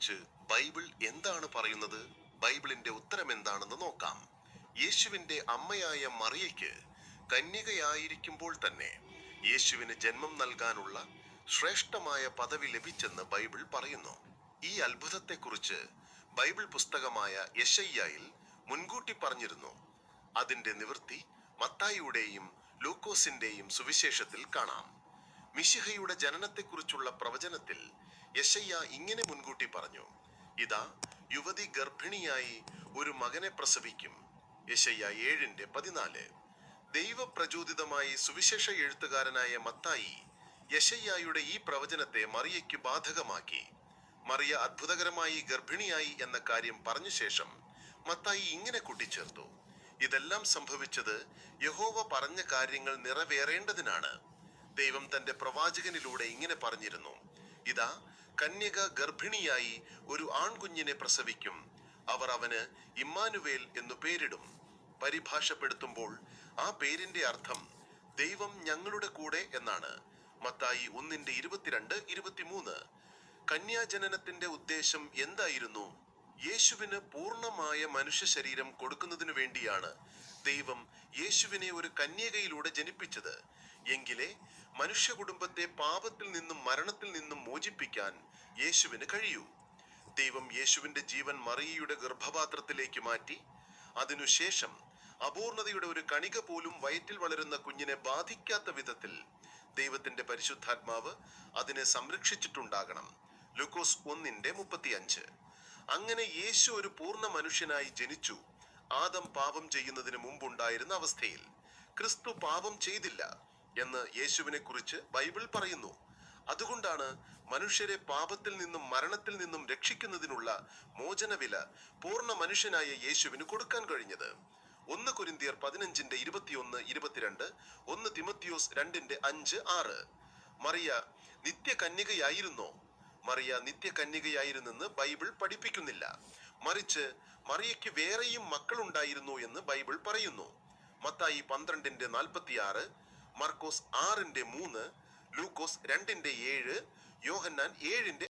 കുറിച്ച് ബൈബിൾ എന്താണ് പറയുന്നത്? ബൈബിളിന്റെ ഉത്തരം എന്താണെന്ന് നോക്കാം. യേശുവിന്റെ അമ്മയായ മറിയയ്ക്ക് കന്യകയായിരിക്കുമ്പോൾ തന്നെ യേശുവിന് ജന്മം നൽകാനുള്ള ശ്രേഷ്ഠമായ പദവി ലഭിച്ചെന്ന് ബൈബിൾ പറയുന്നു. ഈ അത്ഭുതത്തെക്കുറിച്ച് ബൈബിൾ പുസ്തകമായ യശയ്യായിൽ മുൻകൂട്ടി പറഞ്ഞിരുന്നു. അതിന്റെ നിവൃത്തി മത്തായിയുടെയും ലൂക്കോസിന്റെയും സുവിശേഷത്തിൽ കാണാം. മിശിഹയുടെ ജനനത്തെക്കുറിച്ചുള്ള പ്രവചനത്തിൽ യശയ്യ ഇങ്ങനെ മുൻകൂട്ടി പറഞ്ഞു. ഇതാ യുവതി ഗർഭിണിയായി ഒരു മകനെ പ്രസവിക്കും. യശയ്യ ഏഴിന്റെ പതിനാല്. ദൈവപ്രചോദിതമായി സുവിശേഷ എഴുത്തുകാരനായ മത്തായി യശയ്യായുടെ ഈ പ്രവചനത്തെ മറിയയ്ക്ക് ബാധകമാക്കി. മറിയ അത്ഭുതകരമായി ഗർഭിണിയായി എന്ന കാര്യം പറഞ്ഞ ശേഷം മത്തായി ഇങ്ങനെ കൂട്ടിച്ചേർത്തു. ഇതെല്ലാം സംഭവിച്ചത് യഹോവ പറഞ്ഞ കാര്യങ്ങൾ നിറവേറേണ്ടതിനാണ്. ദൈവം തന്റെ പ്രവാചകനിലൂടെ ഇങ്ങനെ പറഞ്ഞിരുന്നു. ഇതാ കന്യക ഗർഭിണിയായി ഒരു ആൺകുഞ്ഞിനെ പ്രസവിക്കും. അവർ അവന് ഇമ്മാനുവേൽ എന്നു പേരിടും. പരിഭാഷപ്പെടുത്തുമ്പോൾ ആ പേരിന്റെ അർത്ഥം ദൈവം ഞങ്ങളുടെ കൂടെ എന്നാണ്. മത്തായി ഒന്നിന്റെ ഇരുപത്തിരണ്ട് ഇരുപത്തിമൂന്ന്. കന്യാജനനത്തിന്റെ ഉദ്ദേശം എന്തായിരുന്നു? യേശുവിന് പൂർണമായ മനുഷ്യ ശരീരം കൊടുക്കുന്നതിനു വേണ്ടിയാണ് ദൈവം യേശുവിനെ ഒരു കന്യകയിലൂടെ ജനിപ്പിച്ചത്. എങ്കിലേ മനുഷ്യ കുടുംബത്തെ പാപത്തിൽ നിന്നും മരണത്തിൽ നിന്നും മോചിപ്പിക്കാൻ യേശുവിന് കഴിയൂ. ദൈവം യേശുവിന്റെ ജീവൻ മറിയയുടെ ഗർഭപാത്രത്തിലേക്ക് മാറ്റി അതിനുശേഷം അപൂർണതയുടെ ഒരു കണിക പോലും വയറ്റിൽ വളരുന്ന കുഞ്ഞിനെ ബാധിക്കാത്ത വിധത്തിൽ ദൈവത്തിന്റെ പരിശുദ്ധാത്മാവ് അതിനെ സംരക്ഷിച്ചിട്ടുണ്ടാകണം. ലുക്കോസ് ഒന്നിന്റെ മുപ്പത്തിയഞ്ച്. അങ്ങനെ യേശു ഒരു പൂർണ മനുഷ്യനായി ജനിച്ചു. ആദം പാപം ചെയ്യുന്നതിന് മുമ്പുണ്ടായിരുന്ന അവസ്ഥയിൽ ക്രിസ്തു പാപം ചെയ്തില്ല. എന്ന് യേശുവിനെ കുറിച്ച് ബൈബിൾ പറയുന്നു. അതുകൊണ്ടാണ് മനുഷ്യരെ പാപത്തിൽ നിന്നും മരണത്തിൽ നിന്നും രക്ഷിക്കുന്നതിനുള്ള മോചനവില പൂർണ മനുഷ്യനായ യേശുവിന് കൊടുക്കാൻ കഴിഞ്ഞത്. ഒന്ന് കുരിന്തിയർ പതിനഞ്ചിന്റെ ഇരുപത്തിയൊന്ന് ഇരുപത്തിരണ്ട് ഒന്ന് തിമത്തിയോസ് രണ്ടിന്റെ അഞ്ച് ആറ്. മറിയ നിത്യകന്യകയായിരുന്നോ? മറിയ നിത്യകന്യകയായിരുന്നെന്ന് ബൈബിൾ പഠിപ്പിക്കുന്നില്ല. മറിച്ച് മറിയയ്ക്ക് വേറെയും മക്കളുണ്ടായിരുന്നു എന്ന് ബൈബിൾ പറയുന്നു. മത്തായി പന്ത്രണ്ടിന്റെ നാൽപ്പത്തിയാറ് മർക്കോസ് ആറിന്റെ മൂന്ന് ലൂക്കോസ് രണ്ടിന്റെ ഏഴ് യോഹന്നാൻ ഏഴിന്റെ